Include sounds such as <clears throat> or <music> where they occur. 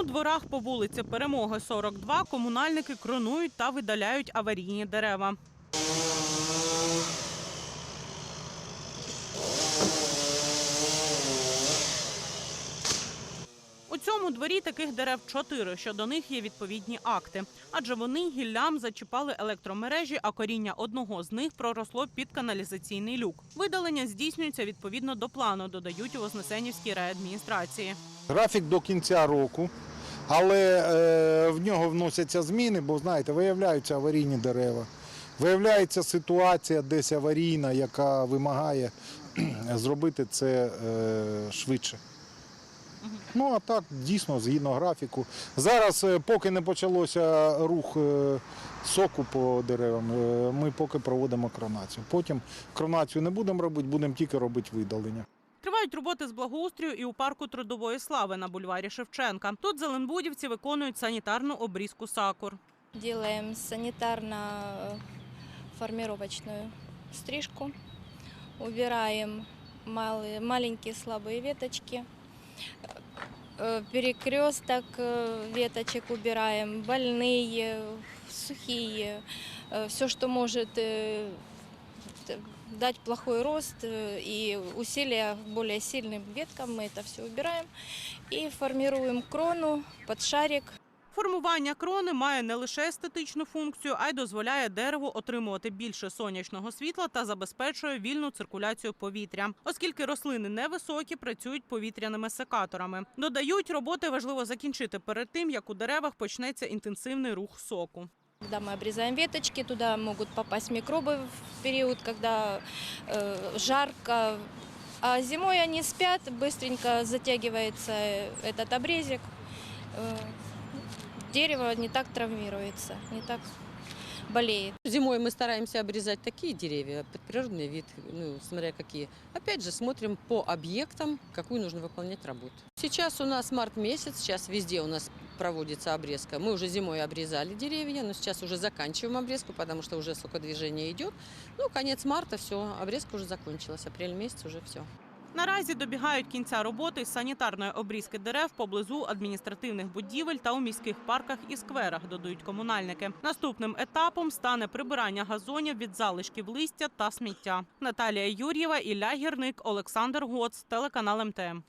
У дворах по вулиці Перемоги 42 комунальники кронують та видаляють аварійні дерева. У дворі таких дерев чотири. Щодо них є відповідні акти, адже вони гіллям зачіпали електромережі, а коріння одного з них проросло під каналізаційний люк. Видалення здійснюється відповідно до плану, додають у Вознесенівській райадміністрації. Графік до кінця року, але е, в нього вносяться зміни, бо знаєте, виявляються аварійні дерева. Виявляється ситуація десь аварійна, яка вимагає <clears throat> зробити це е, швидше. Ну а так дійсно згідно графіку. Зараз, е, поки не почалося рух е, соку по деревам, е, ми поки проводимо кронацію. Потім кронацію не будемо робити, будемо тільки робити видалення. Тривають роботи з благоустрою і у парку трудової слави на бульварі Шевченка. Тут зеленбудівці виконують санітарну обрізку сакур. Делаем санитарно-формировочную стрижку, убираем малые, маленькие слабые веточки, Э, перекресток э, веточек убираем, больные, сухие, все, что может э, т- дать плохой рост э, и усилия более сильным веткам, мы это все убираем и формируем крону под шарик. Формування крони має не лише естетичну функцію, а й дозволяє дереву отримувати більше сонячного світла та забезпечує вільну циркуляцію повітря. Оскільки рослини невисокі, працюють повітряними секаторами. Додають, роботи важливо закінчити перед тим, як у деревах почнеться інтенсивний рух соку. Когда мы обрезаем веточки, туда могут попасть микробы в период, когда э, жарко. А зимой они спят, быстренько затягивается этот обрезик. Дерево не так травмируется, не так болеет. Зимой мы стараемся обрезать такие деревья, под природный вид, ну, смотря какие. Опять же, смотрим по объектам, какую нужно выполнять работу. Сейчас у нас март месяц, сейчас везде у нас проводится обрезка. Мы уже зимой обрезали деревья, но сейчас уже заканчиваем обрезку, потому что уже сокодвижение идет. Ну, конец марта, все, обрезка уже закончилась, апрель месяц уже все. Наразі добігають кінця роботи з санітарної обрізки дерев поблизу адміністративних будівель та у міських парках і скверах, додають комунальники. Наступним етапом стане прибирання газонів від залишків листя та сміття. Наталія Юр'єва, Ілля Гірник, Олександр Гоц, телеканал МТМ.